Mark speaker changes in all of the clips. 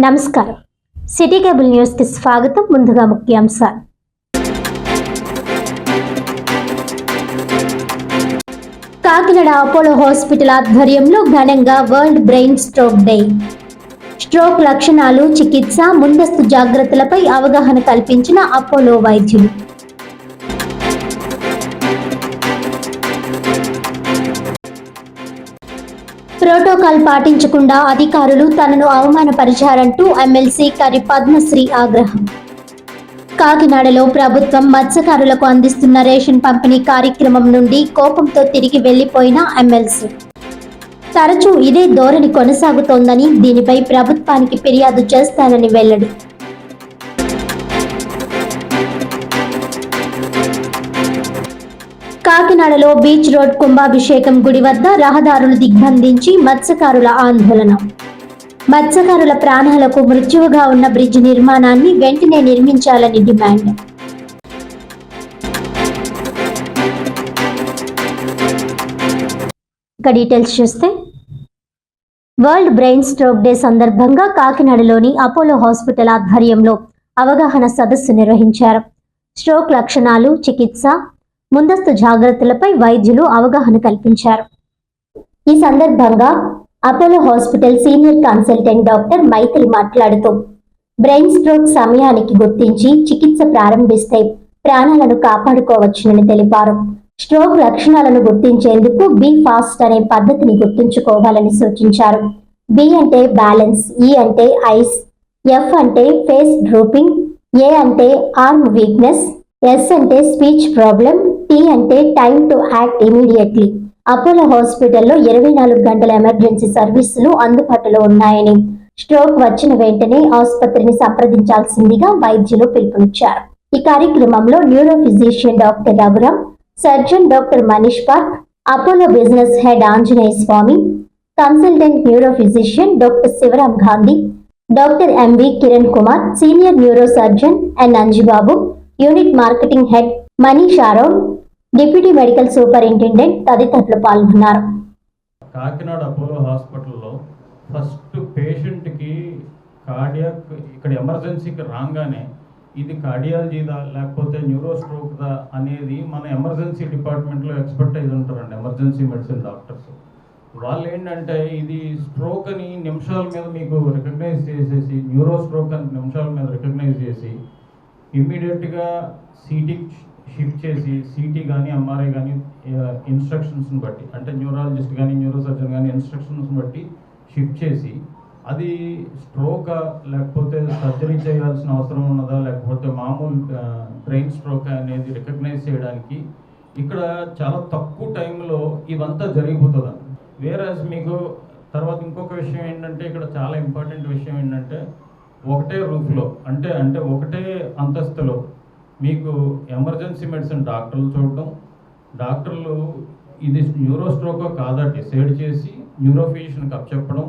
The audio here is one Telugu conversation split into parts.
Speaker 1: నమస్కారం. సిటీ కేబుల్ న్యూస్కి స్వాగతం ముందుగా ముఖ్యాంశాలు. కాకినాడ అపోలో హాస్పిటల్ ఆధ్వర్యంలో ఘనంగా world brain stroke day. Stroke లక్షణాలు చికిత్స ముందస్తు జాగ్రత్తలపై అవగాహన కల్పించిన అపోలో వైద్యులు. ప్రోటోకాల్ పాటించకుండా అధికారులు తనను అవమానపరిచారంటూ ఎమ్మెల్సీ కరి పద్మశ్రీ ఆగ్రహం. కాకినాడలో ప్రభుత్వం మత్స్యకారులకు అందిస్తున్న రేషన్ పంపిణీ కార్యక్రమం నుండి కోపంతో తిరిగి వెళ్ళిపోయిన ఎమ్మెల్సీ. తరచూ ఇదే ధోరణి కొనసాగుతోందని దీనిపై ప్రభుత్వానికి ఫిర్యాదు చేస్తానని వెల్లడి. కాకినాడలో బీచ్ రోడ్ కుంభాభిషేకం గుడి వద్ద రహదారులు దిగ్బంధించి మత్స్యకారుల ఆందోళన. మత్స్యకారుల ప్రాణాలకు మృత్యువుగా ఉన్న బ్రిడ్జ్ నిర్మాణాన్ని వెంటనే నిర్మించాలని డిమాండ్. ఇక డీటెయిల్స్ చూస్తే వరల్డ్ బ్రెయిన్ స్ట్రోక్ డే సందర్భంగా కాకినాడలోని అపోలో హాస్పిటల్ ఆధ్వర్యంలో అవగాహన సదస్సు నిర్వహించారు. స్ట్రోక్ లక్షణాలు చికిత్స ముందస్తు జాగ్రత్తలపై వైద్యులు అవగాహన కల్పించారు. ఈ సందర్భంగా Apollo hospital senior consultant doctor Maitri మాట్లాడుతూ బ్రెయిన్ స్ట్రోక్ సమయానికి గుర్తించి చికిత్స ప్రారంభిస్తే ప్రాణాలను కాపాడుకోవచ్చునని తెలిపారు. స్ట్రోక్ లక్షణాలను గుర్తించేందుకు బి ఫాస్ట్ అనే పద్ధతిని గుర్తుంచుకోవాలని సూచించారు. బి అంటే బ్యాలెన్స్ ఈ అంటే ఐస్ ఎఫ్ అంటే ఫేస్ డ్రూపింగ్ ఏ అంటే ఆర్మ్ వీక్నెస్ ఎస్ అంటే స్పీచ్ ప్రాబ్లం టీ అంటే time to act immediately. Apollo హాస్పిటల్లో ఇరవై నాలుగు గంటల ఎమర్జెన్సీ సర్వీసులు అందుబాటులో ఉన్నాయని. స్ట్రోక్ వచ్చిన వెంటనే ఆసుపత్రిని సంప్రదించాల్సిందిగా వైద్యులు పిలుపునిచ్చారు. ఈ కార్యక్రమంలో neuro physician doctor Raghuram surgeon doctor Manish park Apollo business head Anjaneya Swamy consultant neuro physician doctor Sivaram Gandhi doctor MV Kiran Kumar senior neuro surgeon N Anjibabu unit marketing head Manish Aaron deputy medical superintendent తదితరులు పాల్గొన్నారు.
Speaker 2: కాకినాడ అపోలో హాస్పిటల్లో ఫస్ట్ పేషెంట్కి కార్డియాక్ ఇక్కడ ఎమర్జెన్సీకి రాగానే ఇది కార్డియాలజీదా లేకపోతే న్యూరో స్ట్రోక్దా అనేది మన ఎమర్జెన్సీ డిపార్ట్మెంట్లో ఎక్స్పర్టైజ్ ఉంటారండి ఎమర్జెన్సీ మెడిసిన్ డాక్టర్స్. వాళ్ళు ఏంటంటే ఇది స్ట్రోక్ అని నిమిషాల మీద మీకు రికగ్నైజ్ చేసేసి న్యూరో స్ట్రోక్ అని నిమిషాల మీద రికగ్నైజ్ చేసి ఇమ్మీడియట్గా సీటీకి షిఫ్ట్ చేసి సిటీ కానీ ఎంఆర్ఐ కానీ ఇన్స్ట్రక్షన్స్ని బట్టి అంటే న్యూరాలజిస్ట్ కానీ న్యూరో సర్జన్ కానీ ఇన్స్ట్రక్షన్స్ని బట్టి షిఫ్ట్ చేసి అది స్ట్రోకా లేకపోతే సర్జరీ చేయాల్సిన అవసరం ఉన్నదా లేకపోతే మామూలు బ్రెయిన్ స్ట్రోక్ అనేది రికగ్నైజ్ చేయడానికి ఇక్కడ చాలా తక్కువ టైంలో ఇవంతా జరిగిపోతుందండి వేరే మీకు తర్వాత ఇంకొక విషయం ఏంటంటే ఇక్కడ చాలా ఇంపార్టెంట్ విషయం ఏంటంటే ఒకటే రూఫ్లో అంటే అంటే ఒకటే అంతస్తులో మీకు ఎమర్జెన్సీ మెడిసిన్ డాక్టర్లు చూడటం డాక్టర్లు ఇది న్యూరో స్ట్రోక్ కాదా డిసైడ్ చేసి న్యూరో ఫిజిషియన్కి అప్పచెప్పడం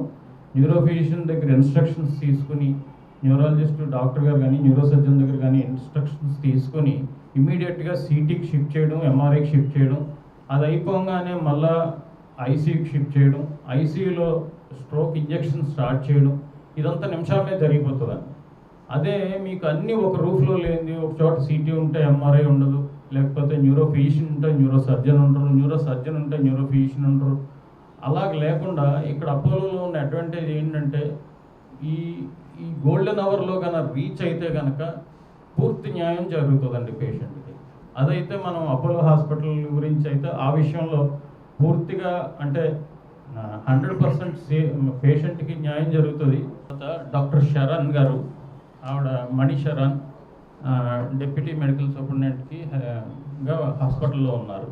Speaker 2: న్యూరో ఫిజిషియన్ దగ్గర ఇన్స్ట్రక్షన్స్ తీసుకుని న్యూరాలజిస్ట్ డాక్టర్ గారు కానీ న్యూరో సర్జన్ దగ్గర కానీ ఇన్స్ట్రక్షన్స్ తీసుకొని ఇమీడియట్గా సిటీకి షిఫ్ట్ చేయడం ఎంఆర్ఐకి షిఫ్ట్ చేయడం అది అయిపోగానే మళ్ళా ఐసీయూకి షిఫ్ట్ చేయడం ఐసీయూలో స్ట్రోక్ ఇంజెక్షన్ స్టార్ట్ చేయడం ఇదంతా నిమిషాల మీద జరిగిపోతుందండి. అదే మీకు అన్నీ ఒక రూఫ్లో లేనిది ఒక చోట సిటీ ఉంటే ఎంఆర్ఐ ఉండదు లేకపోతే న్యూరో ఫిజిషియన్ ఉంటే న్యూరో సర్జన్ ఉంటారు న్యూరో సర్జన్ ఉంటే న్యూరో ఫిజిషియన్ ఉంటారు అలాగ లేకుండా ఇక్కడ అపోలోలో ఉన్న అడ్వాంటేజ్ ఏంటంటే ఈ ఈ గోల్డెన్ అవర్లో కనుక రీచ్ అయితే కనుక పూర్తి న్యాయం జరుగుతుందండి పేషెంట్కి అదైతే మనం అపోలో హాస్పిటల్ గురించి అయితే ఆ విషయంలో పూర్తిగా అంటే హండ్రెడ్ పర్సెంట్ సే పేషెంట్కి న్యాయం జరుగుతుంది. డాక్టర్ శరణ్ గారు ఆవిడ మణిశరణ్ డిప్యూటీ మెడికల్ సూపరింటెండెంట్కి గా హాస్పిటల్లో ఉన్నారు.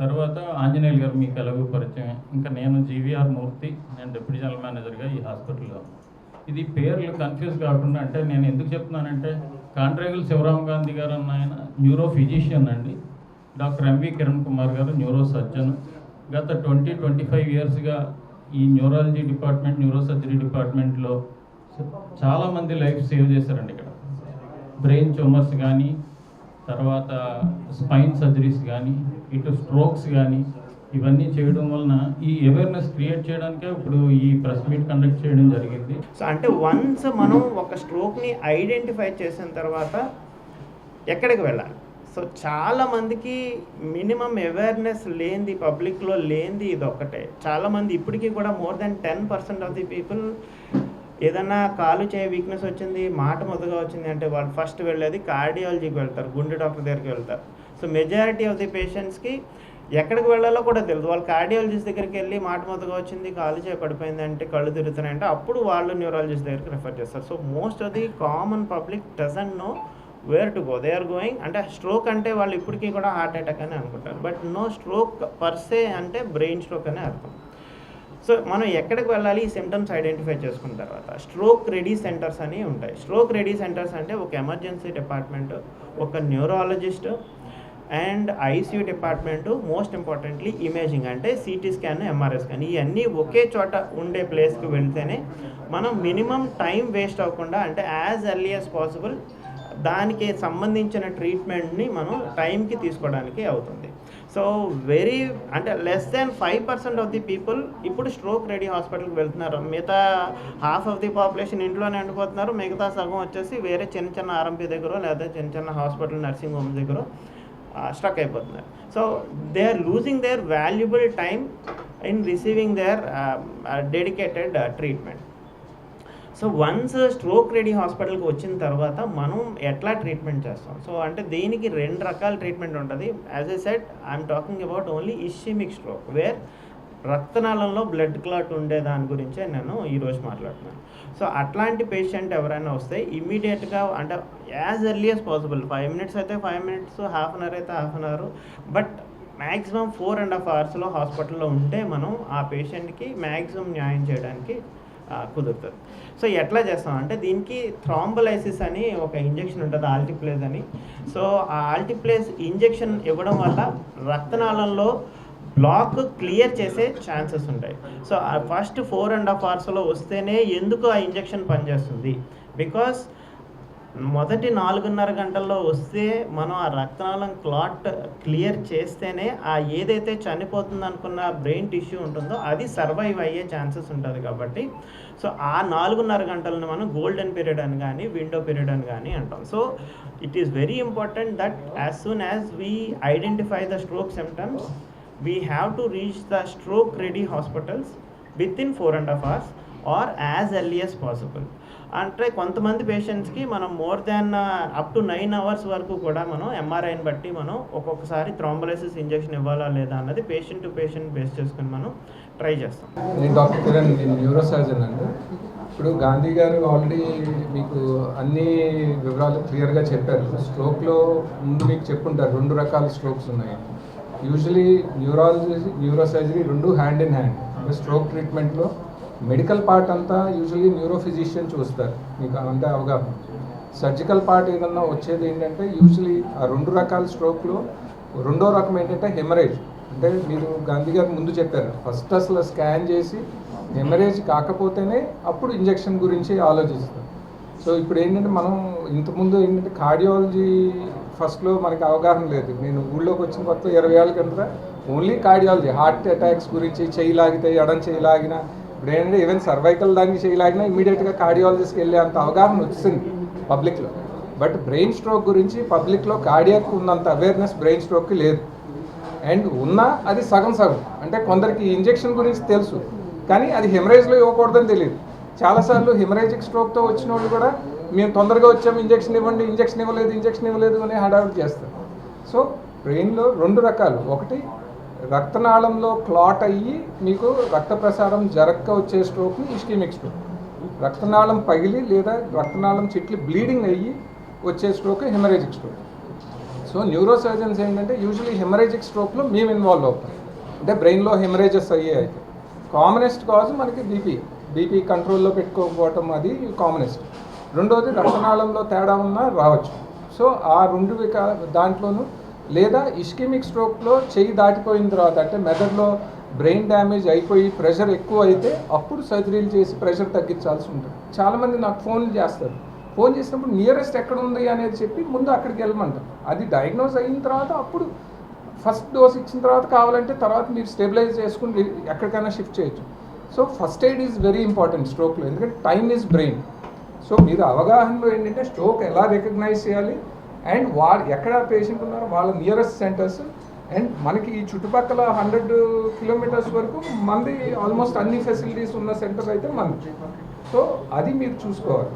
Speaker 2: తర్వాత ఆంజనేయులు గారు మీకు ఎలాగో పరిచయం. ఇంకా నేను జీవీఆర్ మూర్తి నేను డిప్యూటీ జనరల్ మేనేజర్గా ఈ హాస్పిటల్లో ఇది పేర్లు కన్ఫ్యూజ్ కాకుండా అంటే నేను ఎందుకు చెప్తున్నానంటే కాంట్రేగుల్ శివరామ్ గాంధీ గారు అన్న ఆయన న్యూరో ఫిజిషియన్ అండి. డాక్టర్ ఎంవి కిరణ్ కుమార్ గారు న్యూరో సర్జన్ గత ట్వంటీ ట్వంటీ ఫైవ్ ఇయర్స్గా ఈ న్యూరాలజీ డిపార్ట్మెంట్ న్యూరో సర్జరీ డిపార్ట్మెంట్లో చాలామంది లైఫ్ సేవ్ చేశారండి ఇక్కడ. బ్రెయిన్ ట్యూమర్స్ కానీ తర్వాత స్పైన్ సర్జరీస్ కానీ ఇటు స్ట్రోక్స్ కానీ ఇవన్నీ చేయడం వలన ఈ అవేర్నెస్ క్రియేట్ చేయడానికే ఇప్పుడు ఈ ప్రెస్ మీట్ కండక్ట్ చేయడం జరిగింది.
Speaker 3: సో అంటే వన్స్ మనం ఒక స్ట్రోక్ని ఐడెంటిఫై చేసిన తర్వాత ఎక్కడికి వెళ్ళాలి? సో చాలా మందికి మినిమం అవేర్నెస్ లేనిది పబ్లిక్లో లేనిది ఇది ఒక్కటే చాలామంది ఇప్పటికీ కూడా more than ten percent of the people ఏదన్నా కాలు చేయ వీక్నెస్ వచ్చింది మాట మొదగా వచ్చింది అంటే వాళ్ళు ఫస్ట్ వెళ్ళేది కార్డియాలజీకి వెళ్తారు గుండె డాక్టర్ దగ్గరికి వెళ్తారు. సో మెజారిటీ ఆఫ్ ది పేషెంట్స్కి ఎక్కడికి వెళ్ళాలో కూడా తెలియదు. వాళ్ళు కార్డియాలజిస్ట్ దగ్గరికి వెళ్ళి మాట మొదగా వచ్చింది కాలు చేయ పడిపోయింది అంటే కళ్ళు తిరుగుతున్నాయంటే అప్పుడు వాళ్ళు న్యూరాలజిస్ట్ దగ్గరికి రిఫర్ చేస్తారు. So most of the common public doesn't know where to go they are going అంటే స్ట్రోక్ అంటే వాళ్ళు ఇప్పటికీ కూడా హార్ట్ అటాక్ అని అనుకుంటారు. బట్ నో స్ట్రోక్ పర్సే అంటే బ్రెయిన్ స్ట్రోక్ అనే అర్థం. సో మనం ఎక్కడికి వెళ్ళాలి ఈ సిమ్టమ్స్ ఐడెంటిఫై చేసుకున్న తర్వాత స్ట్రోక్ రెడీ సెంటర్స్ అని ఉంటాయి. స్ట్రోక్ రెడీ సెంటర్స్ అంటే ఒక ఎమర్జెన్సీ డిపార్ట్మెంట్ ఒక neurologist and ICU department most importantly imaging అంటే సిటీ స్కాన్ ఎంఆర్ఐ స్కాన్ ఇవన్నీ ఒకే చోట ఉండే ప్లేస్కి వెళ్తేనే మనం మినిమం టైం వేస్ట్ అవ్వకుండా అంటే యాజ్ ఎర్లీ యాజ్ పాసిబుల్ దానికి సంబంధించిన ట్రీట్మెంట్ని మనం టైంకి తీసుకోవడానికి అవుతుంది. సో వెరీ అంటే less than five percent of the people ఇప్పుడు స్ట్రోక్ రెడీ హాస్పిటల్కి వెళ్తున్నారు. మిగతా హాఫ్ ఆఫ్ ది పాపులేషన్ ఇంట్లోనే ఉండిపోతున్నారు. మిగతా సగం వచ్చేసి వేరే చిన్న చిన్న ఆర్ఎంపీ దగ్గర లేదా చిన్న చిన్న హాస్పిటల్ నర్సింగ్ హోమ్ దగ్గర స్ట్రక్ అయిపోతున్నారు. So they are losing their valuable time in receiving their dedicated treatment. So once stroke ready హాస్పిటల్కి వచ్చిన తర్వాత మనం ఎట్లా ట్రీట్మెంట్ చేస్తాం? సో అంటే దీనికి రెండు రకాల ట్రీట్మెంట్ ఉంటుంది. As a set I'm talking about only ischaemic stroke where రక్తనాళంలో blood clot ఉండే దాని గురించే నేను ఈరోజు మాట్లాడుతున్నాను. సో అట్లాంటి పేషెంట్ ఎవరైనా వస్తే ఇమీడియట్గా అంటే as early as possible five minutes అయితే five minutes half an hour అయితే half an hour but maximum four and half అవర్స్లో హాస్పిటల్లో ఉంటే మనం ఆ పేషెంట్కి మ్యాక్సిమం న్యాయం చేయడానికి కుదురుతుంది. సో ఎట్లా చేస్తాం అంటే దీనికి థ్రాంబలైసిస్ అని ఒక ఇంజెక్షన్ ఉంటుంది ఆల్టిప్లేస్ అని. సో ఆ ఆల్టిప్లేస్ ఇంజెక్షన్ ఇవ్వడం వల్ల రక్తనాళంలో బ్లాక్ క్లియర్ చేసే ఛాన్సెస్ ఉంటాయి. So first four and half అవర్స్లో వస్తేనే ఎందుకు ఆ ఇంజెక్షన్ పనిచేస్తుంది? బికాస్ మొదటి నాలుగున్నర గంటల్లో వస్తే మనం ఆ రక్తనాళం క్లాట్ క్లియర్ చేస్తేనే ఆ ఏదైతే చనిపోతుంది అనుకున్న బ్రెయిన్ టిష్యూ ఉంటుందో అది సర్వైవ్ అయ్యే ఛాన్సెస్ ఉంటుంది కాబట్టి. సో ఆ నాలుగున్నర గంటలను మనం గోల్డెన్ పీరియడ్ అని కానీ విండో పీరియడ్ అని కానీ అంటాం. So it is very important that as soon as we identify the stroke symptoms we have to reach the stroke ready hospitals within four and half hours. Or as early as possible అంటే కొంతమంది పేషెంట్స్కి మనం more than up to nine hours వరకు కూడా మనం ఎంఆర్ఐని బట్టి మనం ఒక్కొక్కసారి థ్రాంబలైసిస్ ఇంజెక్షన్ ఇవ్వాలా లేదా అన్నది పేషెంట్ టు పేషెంట్ బేస్ చేసుకుని మనం ట్రై చేస్తాం.
Speaker 4: నేను డాక్టర్ కిరణ్ నేను న్యూరో సర్జన్ అండి. ఇప్పుడు గాంధీ గారు ఆల్రెడీ మీకు అన్ని వివరాలు క్లియర్గా చెప్పారు. స్ట్రోక్లో ముందు మీకు చెప్పుంటారు రెండు రకాల స్ట్రోక్స్ ఉన్నాయి. యూజువలీ న్యూరాలజీ న్యూరో సర్జరీ రెండు హ్యాండ్ ఇన్ హ్యాండ్ స్ట్రోక్ ట్రీట్మెంట్లో మెడికల్ పార్ట్ అంతా యూజువలీ న్యూరోఫిజిషియన్ చూస్తారు. మీకు అంతే అవగాహన సర్జికల్ పార్ట్ ఏదన్నా వచ్చేది ఏంటంటే యూజువలీ ఆ రెండు రకాల స్ట్రోక్లో రెండో రకం ఏంటంటే హెమరేజ్. అంటే మీరు గాంధీ గారు ముందు చెప్పారు ఫస్ట్ అసలు స్కాన్ చేసి హెమరేజ్ కాకపోతేనే అప్పుడు ఇంజెక్షన్ గురించి ఆలోచిస్తారు. సో ఇప్పుడు ఏంటంటే మనం ఇంతకుముందు ఏంటంటే కార్డియాలజీ ఫస్ట్లో మనకి అవగాహన లేదు. నేను ఊళ్ళోకి వచ్చిన కొత్త ఇరవై ఏళ్ళ కింద ఓన్లీ కార్డియాలజీ హార్ట్ అటాక్స్ గురించి చేయి లాగితే ఎడం చేయి లాగినా ఇప్పుడు ఏంటంటే ఈవెన్ సర్వైకల్ దానికి చేయి ఇమీడియట్గా కార్డియాలజిస్ట్కి వెళ్ళే అంత అవగాహన వచ్చింది పబ్లిక్లో బట్ బ్రెయిన్ స్ట్రోక్ గురించి పబ్లిక్లో కార్డియాక్ ఉన్నంత అవేర్నెస్ బ్రెయిన్ స్ట్రోక్కి లేదు. అండ్ ఉన్నా అది సగం సగం. అంటే కొందరికి ఇంజెక్షన్ గురించి తెలుసు. కానీ అది హెమరేజ్లో ఇవ్వకూడదని తెలియదు. చాలాసార్లు హెమరేజిక్ స్ట్రోక్తో వచ్చిన వాళ్ళు కూడా మేము తొందరగా వచ్చాము ఇంజెక్షన్ ఇవ్వండి ఇంజెక్షన్ ఇవ్వలేదు ఇంజెక్షన్ ఇవ్వలేదు అని హడావిడి చేస్తారు. సో బ్రెయిన్లో రెండు రకాలు. ఒకటి రక్తనాళంలో క్లాట్ అయ్యి మీకు రక్త ప్రసారం జరక్క వచ్చే స్ట్రోక్ని ఇస్కీమిక్ స్ట్రోక్ రక్తనాళం పగిలి లేదా రక్తనాళం చిట్లి బ్లీడింగ్ అయ్యి వచ్చే stroke haemorrhagic stroke so neuro surgeons ఏంటంటే యూజువలీ హెమరేజిక్ స్ట్రోక్లో మేము ఇన్వాల్వ్ అవుతాం. అంటే బ్రెయిన్లో హెమరేజెస్ అయ్యే అయితే. కామనెస్ట్ కాజ్ మనకి బీపీ బీపీ కంట్రోల్లో పెట్టుకోకపోవటం అది కామనెస్ట్ రెండోది రక్తనాళంలో తేడా ఉన్నా రావచ్చు. సో ఆ రెండు వికా దాంట్లోనూ లేదా ఇస్కిమిక్ స్ట్రోక్లో చెయ్యి దాటిపోయిన తర్వాత అంటే మెదడులో బ్రెయిన్ డ్యామేజ్ అయిపోయి ప్రెషర్ ఎక్కువ అయితే అప్పుడు సర్జరీలు చేసి ప్రెషర్ తగ్గించాల్సి ఉంటుంది. చాలామంది నాకు ఫోన్లు చేస్తారు. ఫోన్ చేసినప్పుడు నియరెస్ట్ ఎక్కడ ఉంది అనేది చెప్పి ముందు అక్కడికి వెళ్ళమంటారు. అది డయాగ్నోస్ అయిన తర్వాత అప్పుడు ఫస్ట్ డోస్ ఇచ్చిన తర్వాత కావాలంటే తర్వాత మీరు స్టెబిలైజ్ చేసుకుని ఎక్కడికైనా షిఫ్ట్ చేయొచ్చు. So first aid is very important స్ట్రోక్లో ఎందుకంటే టైమ్ ఈజ్ బ్రెయిన్ సో మీరు అవగాహనలో ఏంటంటే స్ట్రోక్ ఎలా రికగ్నైజ్ చేయాలి? అండ్ వాళ్ళు ఎక్కడ పేషెంట్ ఉన్నారో వాళ్ళ నియరెస్ట్ సెంటర్స్ అండ్ మనకి ఈ చుట్టుపక్కల హండ్రెడ్ కిలోమీటర్స్ వరకు మంది ఆల్మోస్ట్ అన్ని ఫెసిలిటీస్ ఉన్న సెంటర్ అయితే మనది సో అది మీరు చూసుకోవాలి.